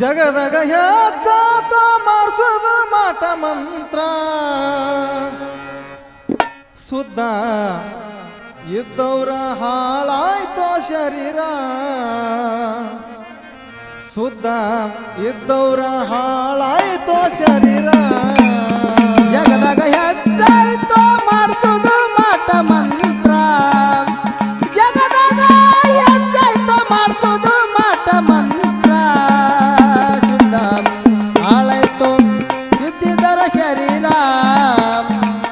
ಜಗದಾಗ ಹೆಚ್ಚಾತ ಮಾಟ ಮಂತ್ರ. ಸುದ್ದ ಇದ್ದವ್ರ ಹಾಳಾಯ್ತೋ ಶರೀರ ಸುದ್ದ ಇದ್ದವ್ರ ಹಾಳಾಯ್ತೋ ಶರೀರ ಜಗದಾಗ ಹೆಚ್ಚಾಯ್ತು ಮಾಡಿಸೋದು ಮಾಟ ಮಂತ್ರ ಜಗದಾಗ ಹೆಚ್ಚಾಯ್ತು ಮಾಡಿಸೋದು ಮಾಟ ಮಂತ್ರ ಶುದ್ಧ ಹಾಳಾಯ್ತು ಇದ್ದಿದ್ದರ ಶರೀರ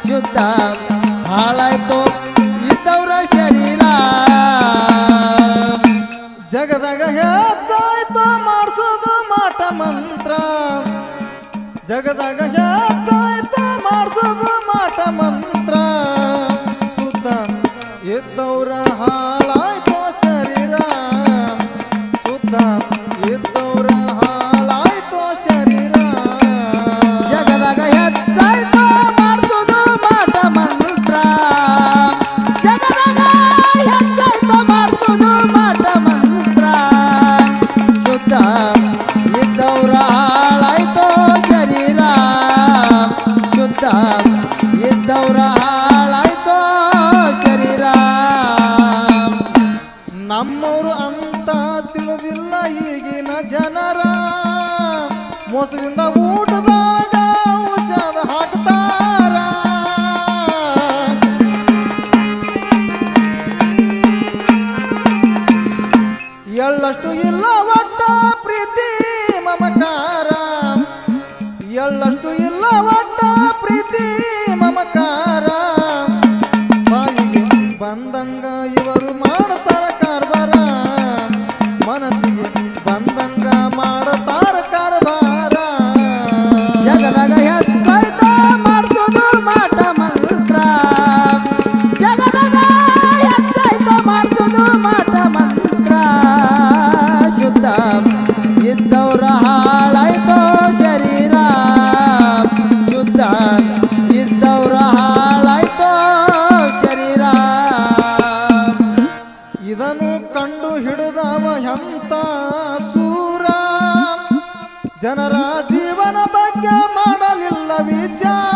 ಶುದ್ಧ ಮಂತ್ರ. ಜಗದಾಗ ಹೆಚ್ಚಾಯ್ತು ಮಾಡಿಸೋದು. ತಿಳಿದಿಲ್ಲ ಈಗಿನ ಜನರ. ಮೋಸದಿಂದ ಊಟದಾಗ ಔಷಧ ಎಳ್ಳಷ್ಟು ಇಲ್ಲ ಒಟ್ಟ ಪ್ರೀತಿ ಮಮಕಾರ. ಎಳ್ಳಷ್ಟು ಇಲ್ಲ ಒಟ್ಟ ಪ್ರೀತಿ ಮಾಟ ಮಂತ್ರ ಶುದ್ಧ ಇದ್ದವ್ರ ಹಾಳಾಯ್ತು ಶರೀರ ಶುದ್ಧ ಇದ್ದವ್ರ ಹಾಳಾಯ್ತು ಶರೀರ ಇದನ್ನು ಕಂಡು ಹಿಡಿದವ ಎಂತ ಜನರ ಜೀವನ ಬಗ್ಗೆ ಮಾಡಲಿಲ್ಲ ವಿಚಾರ.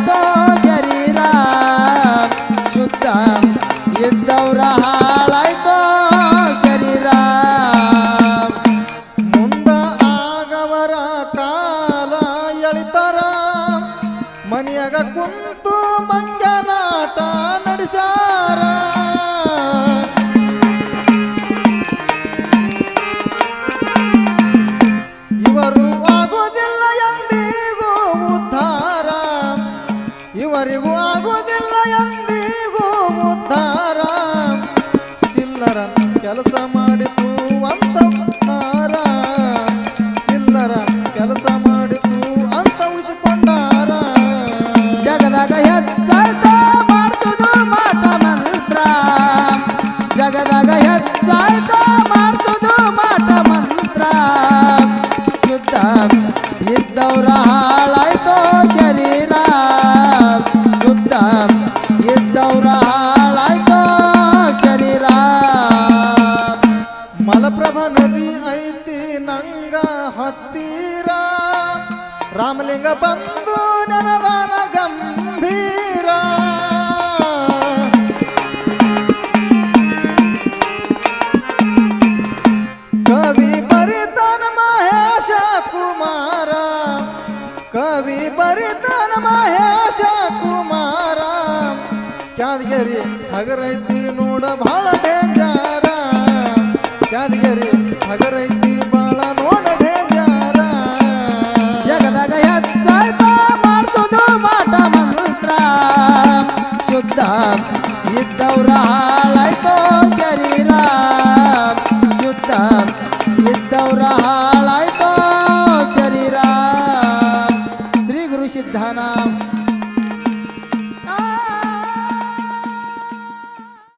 ಆಗೋದಿಲ್ಲ ಎಂದಿಗೂ ಉದ್ಧಾರ ಚಿಲ್ಲರ ಕೆಲಸ ಮಾಡಿತು ಅಂತ ಉದ್ಧಾರ ಚಿಲ್ಲರ ಕೆಲಸ ಮಾಡಿತು ಅಂತ ಉಳಿಸಿಕೊಂಡಾರ. ಜಗದಾಗ ಹೆಚ್ಚಾಯ್ತ ಮಾಡಿಸುದು ಮಾಟ ಮಂತ್ರ. ಜಗದಾಗ ಹೆಚ್ಚಾಯ್ತು ಇದ್ದವ್ರ ಹಾಳಾಯ್ತು ಶರೀರ ಮಲಪ್ರಭ ನದಿ ಐತಿ ನಂಗ ಹತ್ತೀರ ರಾಮಲಿಂಗ ಬಂದು ನೆನದಾನ ಯಾದಗಿರಿ ಹಗರೈತಿ ನೋಡ ಭಾಳ ಡೇಂಜಾರ. ಯಾದಗಿರಿ ಹಗರೈತಿ ಬಾಳ ನೋಡ ಡೇಂಜಾರ. ಜಗದಾಗ ಹೆಚ್ಚ